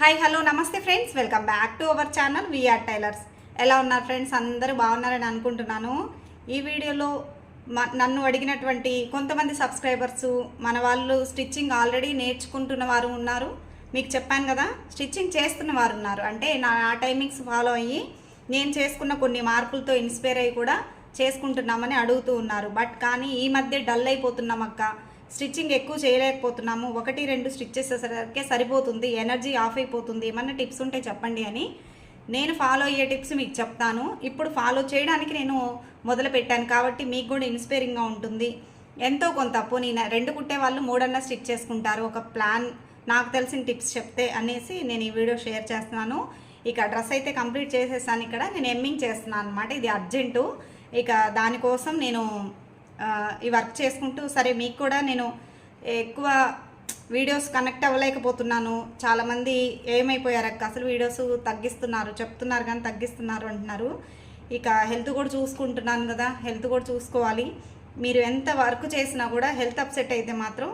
Hi hello నమస్తే friends welcome back to our channel VR tailors ఎలా ఉన్నారు friends అందరూ బాగున్నారని అనుకుంటున్నాను. ఈ వీడియోలో మ- నన్ను అడిగినటువంటి కొంతమంది సబ్స్క్రైబర్స్ మన వాళ్ళు స్టిచ్చింగ్ ఆల్రెడీ నేర్చుకుంటున్న వారు ఉన్నారు. మీకు చెప్పాను కదా స్టిచ్చింగ్ చేస్తున్న వారు ఉన్నారు. అంటే నా ఆ టైమింగ్స్ ఫాలో అయ్యి నేను చేసుకున్న కొన్ని మార్పులతో ఇన్స్పైర్ అయ్యి కూడా చేసుకుంటున్నామని అడుగుతూ ఉన్నారు. బట్ కానీ ఈ మధ్య డల్ అయిపోతున్నాం అక్క. స్టిచ్చింగ్ ఎక్కువ చేయలేకపోతున్నాము. ఒకటి రెండు స్టిచ్ చేసేసరికే సరిపోతుంది. ఎనర్జీ ఆఫ్ అయిపోతుంది. ఏమన్నా టిప్స్ ఉంటే చెప్పండి అని నేను ఫాలో అయ్యే టిప్స్ మీకు చెప్తాను. ఇప్పుడు ఫాలో చేయడానికి నేను మొదలు పెట్టాను కాబట్టి మీకు కూడా ఇన్స్పైరింగ్గా ఉంటుంది. ఎంతో కొంత పోనీ రెండు కుట్టే వాళ్ళు మూడన్నా స్టిచ్ చేసుకుంటారు. ఒక ప్లాన్ నాకు తెలిసిన టిప్స్ చెప్తే అనేసి నేను ఈ వీడియో షేర్ చేస్తున్నాను. ఇక డ్రెస్ అయితే కంప్లీట్ చేసేసాను ఇక్కడ. నేను ఎమ్మింగ్ చేస్తున్నాను అనమాట ఇది అర్జెంటు. ఇక దానికోసం నేను ఈ వర్క్ చేసుకుంటూ సరే మీకు కూడా నేను ఎక్కువ వీడియోస్ కనెక్ట్ అవ్వలేకపోతున్నాను. చాలామంది ఏమైపోయారు అక్క? అసలు వీడియోస్ తగ్గిస్తున్నారు చెప్తున్నారు కానీ తగ్గిస్తున్నారు అంటున్నారు. ఇక హెల్త్ కూడా చూసుకుంటున్నాను కదా హెల్త్ కూడా చూసుకోవాలి. మీరు ఎంత వర్క్ చేసినా కూడా హెల్త్ అప్సెట్ అయితే మాత్రం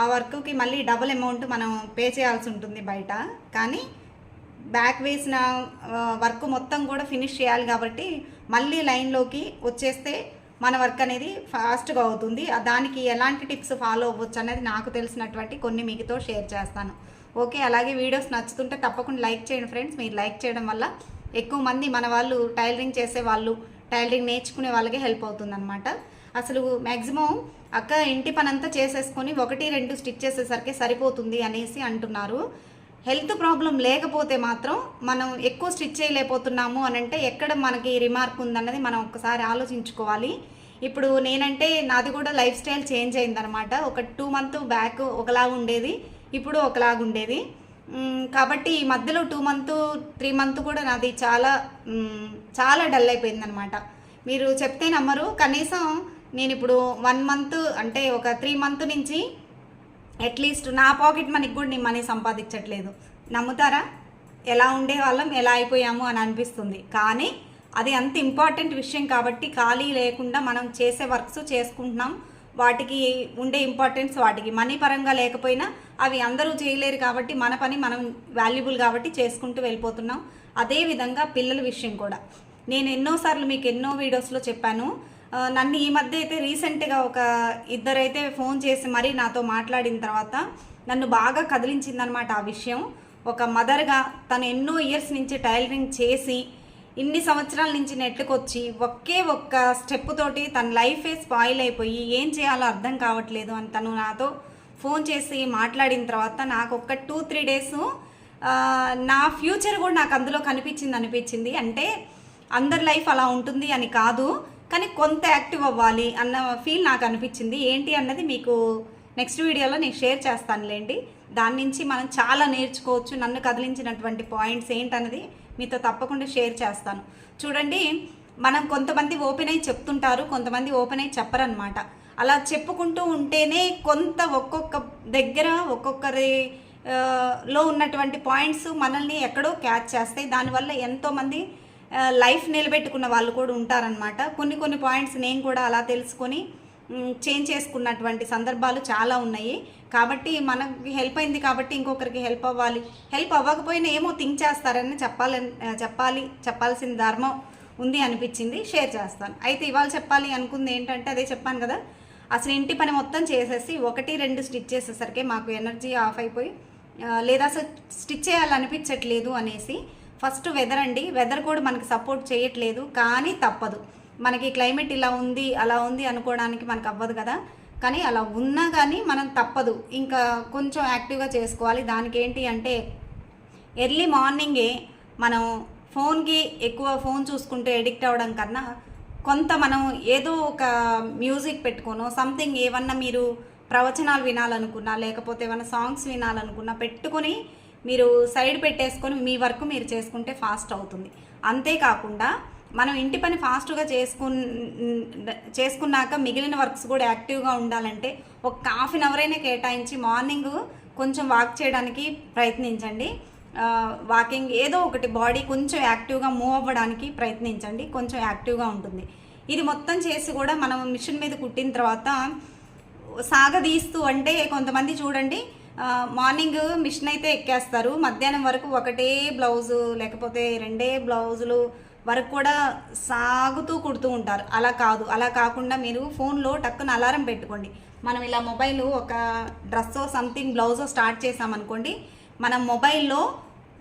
ఆ వర్క్కి మళ్ళీ డబుల్ అమౌంట్ మనం పే చేయాల్సి ఉంటుంది బయట. కానీ బ్యాక్ వేసిన వర్క్ మొత్తం కూడా ఫినిష్ చేయాలి కాబట్టి మళ్ళీ లైన్లోకి వచ్చేస్తే మన వర్క్ అనేది ఫాస్ట్గా అవుతుంది. దానికి ఎలాంటి టిప్స్ ఫాలో అవ్వచ్చు అనేది నాకు తెలిసినటువంటి కొన్ని మీకుతో షేర్ చేస్తాను. ఓకే అలాగే వీడియోస్ నచ్చుతుంటే తప్పకుండా లైక్ చేయండి ఫ్రెండ్స్ మీరు లైక్ చేయడం వల్ల ఎక్కువ మంది మన వాళ్ళు టైలరింగ్ చేసే వాళ్ళు టైలరింగ్ నేర్చుకునే వాళ్ళకి హెల్ప్ అవుతుందన్నమాట. అసలు మ్యాక్సిమం అక్క ఇంటి పనంతా చేసేసుకొని ఒకటి రెండు స్టిచ్ చేసేసరికి సరిపోతుంది అనేసి అంటున్నారు. హెల్త్ ప్రాబ్లం లేకపోతే మాత్రం మనం ఎక్కువ స్టిచ్ చేయలేకపోతున్నాము అని అంటే ఎక్కడ మనకి రిమార్క్ ఉందన్నది మనం ఒకసారి ఆలోచించుకోవాలి. ఇప్పుడు నేనంటే నాది కూడా లైఫ్ స్టైల్ చేంజ్ అయిందనమాట ఒక టూ మంత్ బ్యాక్ ఒకలాగా ఉండేది ఇప్పుడు ఒకలాగా ఉండేది. కాబట్టి ఈ మధ్యలో టూ మంత్ త్రీ మంత్ కూడా నాది చాలా చాలా డల్ అయిపోయిందనమాట మీరు చెప్తే నమ్మరు. కనీసం నేను ఇప్పుడు వన్ మంత్ అంటే ఒక త్రీ మంత్ నుంచి అట్లీస్ట్ నా పాకెట్ మనకి కూడా నేను మనీ సంపాదించట్లేదు. నమ్ముతారా? ఎలా ఉండే వాళ్ళం ఎలా అయిపోయాము అని అనిపిస్తుంది. కానీ అది అంత ఇంపార్టెంట్ విషయం కాబట్టి ఖాళీ లేకుండా మనం చేసే వర్క్స్ చేసుకుంటున్నాం. వాటికి ఉండే ఇంపార్టెన్స్ వాటికి మనీ పరంగా లేకపోయినా అవి అందరూ చేయలేరు కాబట్టి మన పని మనం వాల్యుబుల్ కాబట్టి చేసుకుంటూ వెళ్ళిపోతున్నాం. అదేవిధంగా పిల్లల విషయం కూడా. నేను ఎన్నోసార్లు మీకు ఎన్నో వీడియోస్లో చెప్పాను. నన్ను ఈ మధ్య అయితే రీసెంట్గా ఒక ఇద్దరైతే ఫోన్ చేసి మరీ నాతో మాట్లాడిన తర్వాత నన్ను బాగా కదిలించిందనమాట ఆ విషయం. ఒక మదర్గా తను ఎన్నో ఇయర్స్ నుంచి టైలరింగ్ చేసి ఇన్ని సంవత్సరాల నుంచి నెట్కొచ్చి ఒకే ఒక్క స్టెప్ తోటి తన లైఫే స్పాయిల్ అయిపోయి ఏం చేయాలో అర్థం కావట్లేదు అని తను నాతో ఫోన్ చేసి మాట్లాడిన తర్వాత నాకు ఒక టూ త్రీ డేస్ నా ఫ్యూచర్ కూడా నాకు అందులో కనిపించింది అనిపించింది. అంటే అందరి లైఫ్ అలా ఉంటుంది అని కాదు. కానీ కొంత యాక్టివ్ అవ్వాలి అన్న ఫీల్ నాకు అనిపించింది. ఏంటి అన్నది మీకు నెక్స్ట్ వీడియోలో నేను షేర్ చేస్తానులేండి. దాని నుంచి మనం చాలా నేర్చుకోవచ్చు. నన్ను కదిలించినటువంటి పాయింట్స్ ఏంటన్నది మీతో తప్పకుండా షేర్ చేస్తాను. చూడండి మనం కొంతమంది ఓపెన్ అయి చెప్తుంటారు కొంతమంది ఓపెన్ అయి చెప్పరనమాట అలా చెప్పుకుంటూ ఉంటేనే కొంత ఒక్కొక్క దగ్గర ఒక్కొక్కరి లో ఉన్నటువంటి పాయింట్స్ మనల్ని ఎక్కడో క్యాచ్ చేస్తాయి. దానివల్ల ఎంతోమంది లైఫ్ నిలబెట్టుకున్న వాళ్ళు కూడా ఉంటారనమాట కొన్ని కొన్ని పాయింట్స్ నేను కూడా అలా తెలుసుకొని చేంజ్ చేసుకున్నటువంటి సందర్భాలు చాలా ఉన్నాయి. కాబట్టి మనకి హెల్ప్ అయింది కాబట్టి ఇంకొకరికి హెల్ప్ అవ్వాలి. హెల్ప్ అవ్వకపోయినా ఏమో థింక్ చేస్తారని చెప్పాలని చెప్పాలి చెప్పాల్సిన ధర్మం ఉంది అనిపించింది. షేర్ చేస్తాను. అయితే ఇవాళ చెప్పాలి అనుకుంది ఏంటంటే అదే చెప్పాను కదా అసలు ఇంటి పని మొత్తం చేసేసి ఒకటి రెండు స్టిచ్ చేసేసరికి మాకు ఎనర్జీ ఆఫ్ అయిపోయి లేదా అసలు స్టిచ్ చేయాలనిపించట్లేదు అనేసి ఫస్ట్ వెదర్ అండి. వెదర్ కూడా మనకి సపోర్ట్ చేయట్లేదు. కానీ తప్పదు. మనకి క్లైమేట్ ఇలా ఉంది అలా ఉంది అనుకోవడానికి మనకు అవ్వదు కదా. కానీ అలా ఉన్నా కానీ మనం తప్పదు. ఇంకా కొంచెం యాక్టివ్గా చేసుకోవాలి. దానికి ఏంటి అంటే ఎర్లీ మార్నింగే మనం ఫోన్కి ఎక్కువ ఫోన్ చూసుకుంటే ఎడిక్ట్ అవ్వడం కన్నా కొంత మనం ఏదో ఒక మ్యూజిక్ పెట్టుకోను సంథింగ్ ఏమన్నా మీరు ప్రవచనాలు వినాలనుకున్నా లేకపోతే ఏమైనా సాంగ్స్ వినాలనుకున్నా పెట్టుకొని మీరు సైడ్ పెట్టేసుకొని మీ వర్క్ మీరు చేసుకుంటే ఫాస్ట్ అవుతుంది. అంతేకాకుండా మనం ఇంటి పని ఫాస్ట్గా చేసుకున్ చేసుకున్నాక మిగిలిన వర్క్స్ కూడా యాక్టివ్గా ఉండాలంటే ఒక హాఫ్ అన్ అవర్ అయినా కేటాయించి మార్నింగ్ కొంచెం వాక్ చేయడానికి ప్రయత్నించండి. వాకింగ్ ఏదో ఒకటి బాడీ కొంచెం యాక్టివ్గా మూవ్ అవ్వడానికి ప్రయత్నించండి. కొంచెం యాక్టివ్గా ఉంటుంది. ఇది మొత్తం చేసి కూడా మనం మిషన్ మీద కుట్టిన తర్వాత సాగదీస్తూ అంటే కొంతమంది చూడండి మార్నింగ్ మిషన్ అయితే ఎక్కేస్తారు. మధ్యాహ్నం వరకు ఒకటే బ్లౌజు లేకపోతే రెండే బ్లౌజులు వరకు కూడా సాగుతూ కుడుతూ ఉంటారు. అలా కాదు. అలా కాకుండా మీరు ఫోన్లో టక్కున అలారం పెట్టుకోండి. మనం ఇలా మొబైల్ ఒక డ్రెస్సో సంథింగ్ బ్లౌజో స్టార్ట్ చేసామనుకోండి మనం మొబైల్లో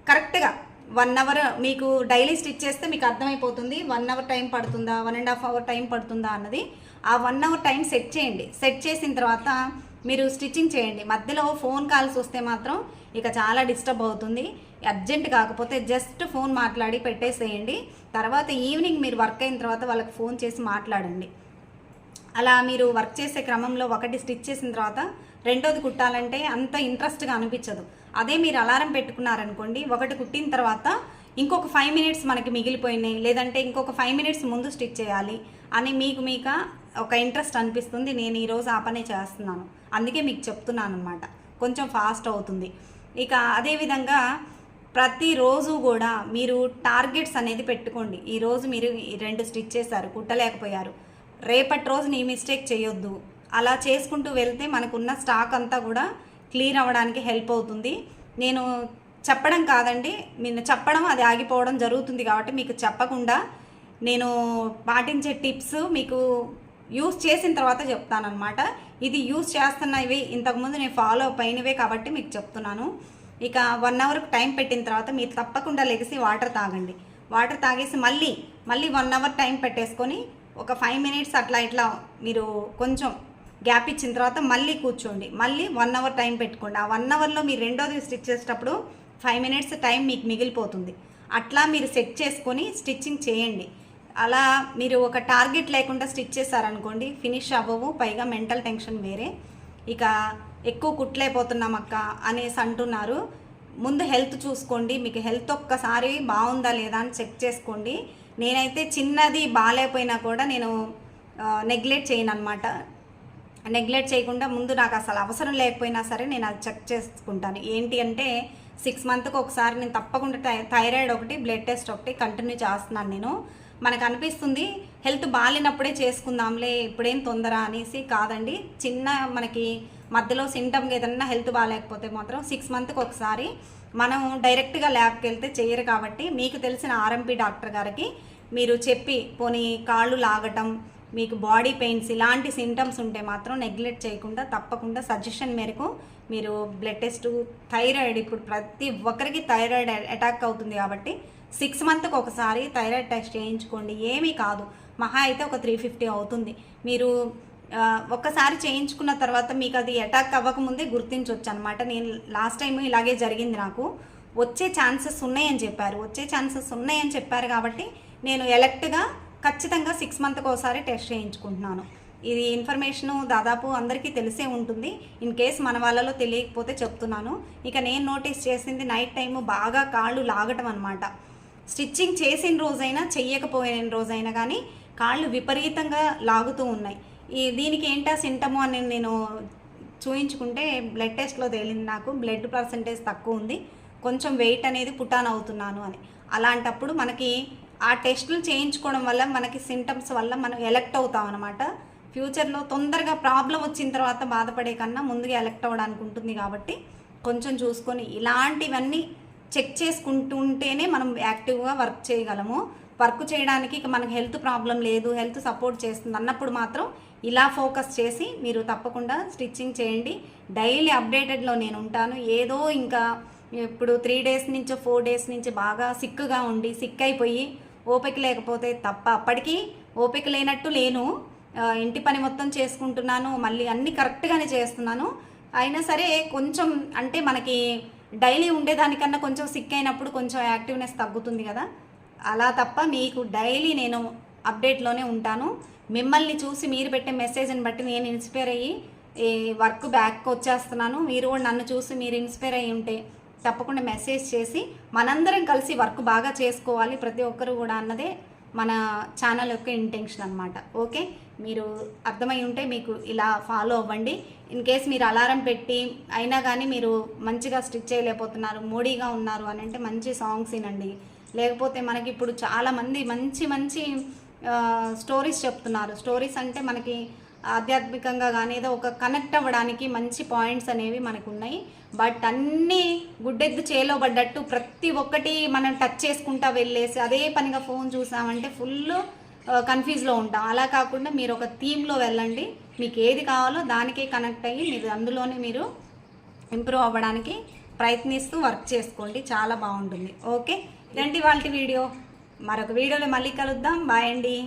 కరెక్ట్గా వన్ అవర్ మీకు డైలీ స్టిచ్ చేస్తే మీకు అర్థమైపోతుంది వన్ అవర్ టైం పడుతుందా one and half hour time పడుతుందా అన్నది. ఆ వన్ అవర్ టైం సెట్ చేయండి. సెట్ చేసిన తర్వాత మీరు స్టిచ్చింగ్ చేయండి. మధ్యలో ఫోన్ కాల్స్ వస్తే మాత్రం ఇక చాలా డిస్టర్బ్ అవుతుంది. అర్జెంట్ కాకపోతే జస్ట్ ఫోన్ మాట్లాడి పెట్టేసేయండి. తర్వాత ఈవినింగ్ మీరు వర్క్ అయిన తర్వాత వాళ్ళకి ఫోన్ చేసి మాట్లాడండి. అలా మీరు వర్క్ చేసే క్రమంలో ఒకటి స్టిచ్ చేసిన తర్వాత రెండోది కుట్టాలంటే అంత ఇంట్రెస్ట్గా అనిపించదు. అదే మీరు అలారం పెట్టుకున్నారనుకోండి ఒకటి కుట్టిన తర్వాత ఇంకొక ఫైవ్ మినిట్స్ మనకి మిగిలిపోయినాయి. లేదంటే ఇంకొక ఫైవ్ మినిట్స్ ముందు స్టిచ్ చేయాలి అని మీకు మీక ఒక ఇంట్రెస్ట్ అనిపిస్తుంది నేను ఈరోజు ఆ పనే చేస్తున్నాను. అందుకే మీకు చెప్తున్నాను అనమాట కొంచెం ఫాస్ట్ అవుతుంది. ఇక అదేవిధంగా ప్రతిరోజు కూడా మీరు టార్గెట్స్ అనేది పెట్టుకోండి. ఈరోజు మీరు ఈ రెండు స్టిచ్ చేశారు కుట్టలేకపోయారు. రేపటి రోజు నీ మిస్టేక్ చేయొద్దు. అలా చేసుకుంటూ వెళ్తే మనకున్న స్టాక్ అంతా కూడా క్లియర్ అవ్వడానికి హెల్ప్ అవుతుంది. నేను చెప్పడం కాదండి నేను చెప్పడం అది ఆగిపోవడం జరుగుతుంది కాబట్టి మీకు చెప్పకుండా నేను పాటించే టిప్స్ మీకు యూస్ చేసిన తర్వాత చెప్తానమాట ఇది యూస్ చేస్తున్నవి ఇంతకుముందు నేను ఫాలో అప్ అయినవే కాబట్టి మీకు చెప్తున్నాను. ఇక వన్ అవర్కి టైం పెట్టిన తర్వాత మీరు తప్పకుండా లెగిసి వాటర్ తాగండి. వాటర్ తాగేసి మళ్ళీ మళ్ళీ వన్ అవర్ టైం పెట్టేసుకొని ఒక ఫైవ్ మినిట్స్ అట్లా ఇట్లా మీరు కొంచెం గ్యాప్ ఇచ్చిన తర్వాత మళ్ళీ కూర్చోండి. మళ్ళీ వన్ అవర్ టైం పెట్టుకోండి. ఆ వన్ అవర్లో మీరు రెండోది స్టిచ్ చేసేటప్పుడు ఫైవ్ మినిట్స్ టైం మీకు మిగిలిపోతుంది. అట్లా మీరు సెట్ చేసుకొని స్టిచ్చింగ్ చేయండి. అలా మీరు ఒక టార్గెట్ లేకుండా స్టిచ్ చేశారనుకోండి ఫినిష్ అవ్వవు పైగా మెంటల్ టెన్షన్ వేరే. ఇక ఎక్కువ కుట్లేకపోతున్నాం అక్క అనేసి అంటున్నారు. ముందు హెల్త్ చూసుకోండి మీకు హెల్త్ ఒక్కసారి బాగుందా లేదా అని చెక్ చేసుకోండి. నేనైతే చిన్నది బాగాలేకపోయినా కూడా నేను నెగ్లెక్ట్ చేయను అనమాట నెగ్లెక్ట్ చేయకుండా ముందు నాకు అసలు అవసరం లేకపోయినా సరే నేను అది చెక్ చేసుకుంటాను. ఏంటి అంటే సిక్స్ మంత్కి ఒకసారి నేను తప్పకుండా థైరాయిడ్ ఒకటి బ్లడ్ టెస్ట్ ఒకటి కంటిన్యూ చేస్తున్నాను నేను. మనకు అనిపిస్తుంది హెల్త్ బాగాలేనప్పుడే చేసుకుందాంలే ఇప్పుడేం తొందర అనేసి కాదండి. చిన్న మనకి మధ్యలో సింటమ్ ఏదన్నా హెల్త్ బాగాలేకపోతే మాత్రం సిక్స్ మంత్కి ఒకసారి మనం డైరెక్ట్గా ల్యాబ్కి వెళ్తే చేయరు కాబట్టి మీకు తెలిసిన ఆర్ఎంపీ డాక్టర్ గారికి మీరు చెప్పి పోనీ కాళ్ళు లాగటం మీకు బాడీ పెయిన్స్ ఇలాంటి సింటమ్స్ ఉంటే మాత్రం నెగ్లెక్ట్ చేయకుండా తప్పకుండా సజెషన్ మేరకు మీరు బ్లడ్ టెస్ట్ థైరాయిడ్ ఇప్పుడు ప్రతి ఒక్కరికి థైరాయిడ్ అటాక్ అవుతుంది కాబట్టి సిక్స్ మంత్కి ఒకసారి థైరాయిడ్ టెస్ట్ చేయించుకోండి. ఏమీ కాదు. మహా అయితే ఒక త్రీ ఫిఫ్టీ అవుతుంది. మీరు ఒక్కసారి చేయించుకున్న తర్వాత మీకు అది అటాక్ అవ్వకముందే గుర్తించవచ్చు అనమాట నేను లాస్ట్ టైం ఇలాగే జరిగింది నాకు. వచ్చే ఛాన్సెస్ ఉన్నాయని చెప్పారు. వచ్చే ఛాన్సెస్ ఉన్నాయని చెప్పారు కాబట్టి నేను ఎలక్ట్గా ఖచ్చితంగా సిక్స్ మంత్కి ఒకసారి టెస్ట్ చేయించుకుంటున్నాను. ఇది ఇన్ఫర్మేషను దాదాపు అందరికీ తెలిసే ఉంటుంది. ఇన్ కేస్ మన వాళ్ళలో తెలియకపోతే చెప్తున్నాను. ఇక నేను నోటీస్ చేసింది నైట్ టైము బాగా కాళ్ళు లాగటం అనమాట స్టిచ్చింగ్ చేసిన రోజైనా చెయ్యకపోయిన రోజైనా కానీ కాళ్ళు విపరీతంగా లాగుతూ ఉన్నాయి. ఈ దీనికి ఏంటా సింటము అని నేను చూయించుకుంటే బ్లడ్ టెస్ట్లో తేలింది నాకు. బ్లడ్ పర్సంటేజ్ తక్కువ ఉంది. కొంచెం వెయిట్ అనేది పుటాన్ అవుతున్నాను అని. అలాంటప్పుడు మనకి ఆ టెస్టులు చేయించుకోవడం వల్ల మనకి సింటమ్స్ వల్ల మనం ఎలెక్ట్ అవుతాం అనమాట ఫ్యూచర్లో తొందరగా ప్రాబ్లం వచ్చిన తర్వాత బాధపడే కన్నా ముందుగా ఎలెక్ట్ అవ్వడానికి ఉంటుంది కాబట్టి కొంచెం చూసుకొని ఇలాంటివన్నీ చెక్ చేసుకుంటుంటేనే మనం యాక్టివ్గా వర్క్ చేయగలము. వర్క్ చేయడానికి ఇక మనకు హెల్త్ ప్రాబ్లం లేదు హెల్త్ సపోర్ట్ చేస్తుంది అన్నప్పుడు మాత్రం ఇలా ఫోకస్ చేసి మీరు తప్పకుండా స్టిచ్చింగ్ చేయండి. డైలీ అప్డేటెడ్లో నేను ఉంటాను. ఏదో ఇంకా ఇప్పుడు త్రీ డేస్ నుంచి ఫోర్ డేస్ నుంచి బాగా సిక్కుగా ఉండి సిక్ అయిపోయి ఓపిక లేకపోతే తప్ప. అప్పటికీ ఓపిక లేనట్టు లేను ఇంటి పని మొత్తం చేసుకుంటున్నాను మళ్ళీ అన్నీ కరెక్ట్గానే చేస్తున్నాను. అయినా సరే కొంచెం అంటే మనకి డైలీ ఉండేదానికన్నా కొంచెం సిక్ అయినప్పుడు కొంచెం యాక్టివ్నెస్ తగ్గుతుంది కదా. అలా తప్ప మీకు డైలీ నేను అప్డేట్లోనే ఉంటాను. మిమ్మల్ని చూసి మీరు పెట్టే మెసేజ్ని బట్టి నేను ఇన్స్పైర్ అయ్యి ఈ వర్క్ బ్యాక్ వచ్చేస్తున్నాను. మీరు కూడా నన్ను చూసి మీరు ఇన్స్పైర్ అయ్యి ఉంటే తప్పకుండా మెసేజ్ చేసి మనందరం కలిసి వర్క్ బాగా చేసుకోవాలి. ప్రతి ఒక్కరు కూడా అన్నదే మన ఛానల్ యొక్క ఇంటెన్షన్ అనమాట ఓకే? మీరు అర్థమై ఉంటే మీకు ఇలా ఫాలో అవ్వండి. ఇన్ కేస్ మీరు అలారం పెట్టి అయినా కానీ మీరు మంచిగా స్టిచ్ చేయలేకపోతున్నారు మోడీగా ఉన్నారు అని అంటే మంచి సాంగ్స్ వినండి. లేకపోతే మనకి ఇప్పుడు చాలామంది మంచి మంచి స్టోరీస్ చెప్తున్నారు. స్టోరీస్ అంటే మనకి ఆధ్యాత్మికంగా కానీ ఏదో ఒక కనెక్ట్ అవ్వడానికి మంచి పాయింట్స్ అనేవి మనకు ఉన్నాయి బట్ అన్నీ గుడ్డెద్దు చేలో పడ్డట్టు ప్రతి ఒక్కటి మనం టచ్ చేసుకుంటా వెళ్ళేసి అదే పనిగా ఫోన్ చూసామంటే ఫుల్ కన్ఫ్యూజ్లో ఉంటాం. అలా కాకుండా మీరు ఒక థీమ్లో వెళ్ళండి. మీకు ఏది కావాలో దానికే కనెక్ట్ అయ్యి మీరు అందులోనే మీరు ఇంప్రూవ్ అవ్వడానికి ప్రయత్నిస్తూ వర్క్ చేసుకోండి. చాలా బాగుంటుంది. ఓకే ఇదండి వాళ్ళ వీడియో మరొక వీడియోలో మళ్ళీ కలుద్దాం. బాయ్ అండి.